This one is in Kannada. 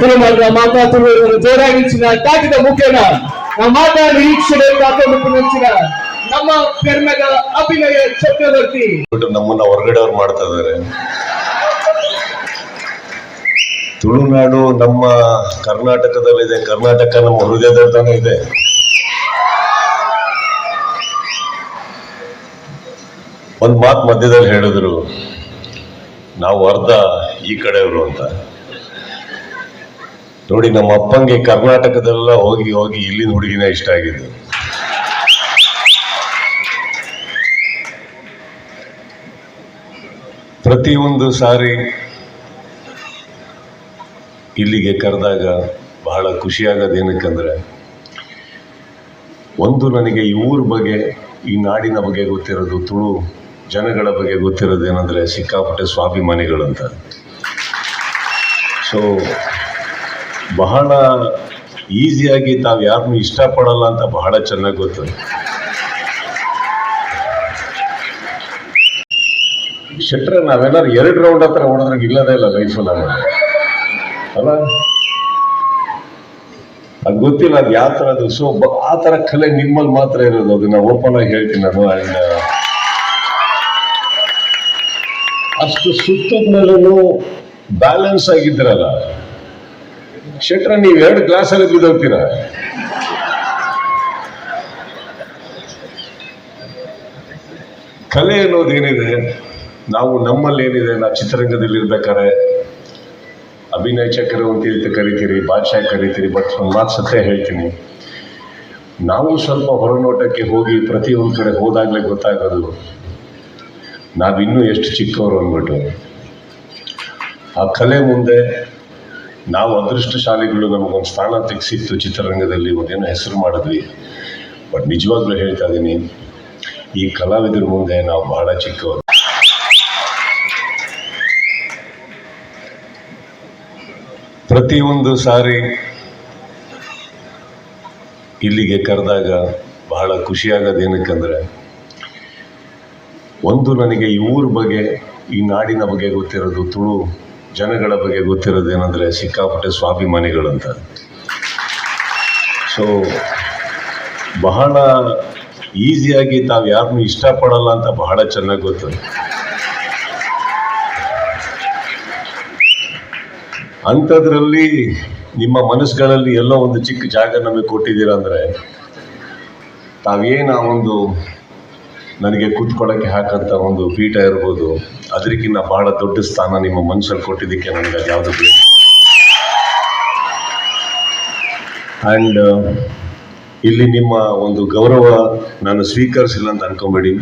ತಿರುಮಲ ಮಾತಾಡುವುದನ್ನು ಜೋರಾಗಿಸಿನ ತಾಕಿದ ముఖ్యన ನಾವು ಮಾತಾಡಿ ವೀಕ್ಷಣೆ ಕಾಪಾಡು ನೆಚ್ಚಿನ ನಮ್ಮ ಕರ್ನಾಟಕ ಅಭಿನಯ ಚಕ್ರವರ್ತಿ ನಮ್ಮನ್ನ ಹೊರಗಡೆ ಅವ್ರು ಮಾಡ್ತಾ ಇದ್ದಾರೆ. ತುಳುನಾಡು ನಮ್ಮ ಕರ್ನಾಟಕದಲ್ಲಿದೆ ಕರ್ನಾಟಕ ನಮ್ಮ ಹೃದಯದಲ್ಲಿ ತಾನೇ ಇದೆ. ಒಂದ್ ಮಾತು ಮಧ್ಯದಲ್ಲಿ ಹೇಳಿದ್ರು. ನಾವು ಅರ್ಧ ಈ ಕಡೆಯವರು ಅಂತ. ನೋಡಿ, ನಮ್ಮ ಅಪ್ಪಂಗೆ ಕರ್ನಾಟಕದೆಲ್ಲ ಹೋಗಿ ಹೋಗಿ ಇಲ್ಲಿನ ಹುಡುಗಿನ ಇಷ್ಟ ಆಗಿದ್ದು. ಪ್ರತಿಯೊಂದು ಸಾರಿ ಇಲ್ಲಿಗೆ ಕರೆದಾಗ ಬಹಳ ಖುಷಿಯಾಗೋದು ಏನಕ್ಕಂದ್ರೆ, ಒಂದು ನನಗೆ ಈ ಊರ ಬಗ್ಗೆ, ಈ ನಾಡಿನ ಬಗ್ಗೆ ಗೊತ್ತಿರೋದು, ತುಳು ಜನಗಳ ಬಗ್ಗೆ ಗೊತ್ತಿರೋದು ಏನಂದ್ರೆ ಸಿಕ್ಕಾಪಟ್ಟೆ ಸ್ವಾಭಿಮಾನಿಗಳಂತ ಸೊ ಬಹಳ ಈಸಿಯಾಗಿ ತಾವು ಯಾರನ್ನು ಇಷ್ಟಪಡಲ್ಲ ಅಂತ ಬಹಳ ಚೆನ್ನಾಗಿ ಗೊತ್ತು. ಶೆಟ್ರ, ನಾವೆಲ್ಲರೂ ಎರಡು ರೌಂಡ್ ಹತ್ರ ಹೊಡೆದ್ರೆ ಇಲ್ಲದೇ ಇಲ್ಲ ಲೈಫಲ್ಲಿ ಅಲ್ಲ ಅದು ಗೊತ್ತಿಲ್ಲ, ಅದು ಯಾವ ಥರದ್ದು ಸೊ ಆ ಥರ ಕಲೆ ನಿಮ್ಮಲ್ಲಿ ಮಾತ್ರ ಇರೋದು. ಅದನ್ನ ಓಪನ್ ಆಗಿ ಹೇಳ್ತೀನಿ ನಾನು ಅಂಡ್ ಅಷ್ಟು ಸುತ್ತದ ಮೇಲೂ ಬ್ಯಾಲೆನ್ಸ್ ಆಗಿದ್ರಲ್ಲ. ಶೆಟ್ರ, ನೀವು ಎರಡು ಗ್ಲಾಸಲ್ಲಿ ಬಿದ್ದೋಗ್ತೀರ ಕಲೆ ಅನ್ನೋದು ಏನಿದೆ, ನಾವು ನಮ್ಮಲ್ಲಿ ಏನಿದೆ, ನಾವು ಚಿತ್ರರಂಗದಲ್ಲಿ ಇರ್ಬೇಕಾದ್ರೆ, ಅಭಿನಯ ಚಕ್ರವರ್ತಿ ಅಂತ ಕರಿತೀರಿ, ಬಾದ್ಶಾ ಕರಿತೀರಿ ಬಟ್ ಮಾತು ಸತ್ಯ ಹೇಳ್ತೀನಿ. ನಾವು ಸ್ವಲ್ಪ ಹೊರನೋಟಕ್ಕೆ ಹೋಗಿ ಪ್ರತಿಯೊಂದು ಕಡೆ ಹೋದಾಗಲೇ ಗೊತ್ತಾಗೋದು, ನಾವಿನ್ನೂ ಎಷ್ಟು ಚಿಕ್ಕವರು ಅಂದ್ಬಿಟ್ಟು. ಆ ಕಲೆ ಮುಂದೆ ನಾವು ಅದೃಷ್ಟಶಾಲಿಗಳು ನಮಗೊಂದು ಸ್ಥಾನ ತೆಗೆಸಿತ್ತು ಚಿತ್ರರಂಗದಲ್ಲಿ ಒಂದೇನೋ ಹೆಸರು ಮಾಡಿದ್ವಿ. ಬಟ್ ನಿಜವಾಗ್ಲೂ ಹೇಳ್ತಾ ಇದ್ದೀನಿ ಈ ಕಲಾವಿದರ ಮುಂದೆ ನಾವು ಬಹಳ ಚಿಕ್ಕವರು. ಪ್ರತಿಯೊಂದು ಸಾರಿ ಇಲ್ಲಿಗೆ ಕರೆದಾಗ ಬಹಳ ಖುಷಿಯಾಗೋದು ಏನಕ್ಕಂದ್ರೆ, ಒಂದು ನನಗೆ ಈ ಊರ ಬಗ್ಗೆ, ಈ ನಾಡಿನ ಬಗ್ಗೆ ಗೊತ್ತಿರೋದು ತುಳು. ಜನಗಳ ಬಗ್ಗೆ ಗೊತ್ತಿರೋದು ಏನಂದ್ರೆ ಸಿಕ್ಕಾಪಟ್ಟೆ ಸ್ವಾಭಿಮಾನಿಗಳಂತ. ಸೊ ಬಹಳ ಈಸಿಯಾಗಿ ತಾವು ಯಾರನ್ನೂ ಇಷ್ಟಪಡಲ್ಲ ಅಂತ ಬಹಳ ಚೆನ್ನಾಗಿ ಗೊತ್ತು. ಅಂಥದ್ರಲ್ಲಿ ನಿಮ್ಮ ಮನಸ್ಸುಗಳಲ್ಲಿ ಎಲ್ಲೋ ಒಂದು ಚಿಕ್ಕ ಜಾಗ ನಮಗೆ ಕೊಟ್ಟಿದ್ದೀರಾ ಅಂದರೆ ತಾವೇನು ಒಂದು ನನಗೆ ಕೂತ್ಕೊಳ್ಳೋಕ್ಕೆ ಹಾಕಂತ ಒಂದು ಪೀಠ ಇರ್ಬೋದು ಅದಕ್ಕಿಂತ ಬಹಳ ದೊಡ್ಡ ಸ್ಥಾನ ನಿಮ್ಮ ಮನಸ್ಸಲ್ಲಿ ಕೊಟ್ಟಿದ್ದಕ್ಕೆ ನನಗೆ ಅದು ಯಾವುದು ಆ್ಯಂಡ್ ಇಲ್ಲಿ ನಿಮ್ಮ ಒಂದು ಗೌರವ ನಾನು ಸ್ವೀಕರಿಸಿಲ್ಲ ಅಂತ ಅನ್ಕೊಂಬೇಡಿ.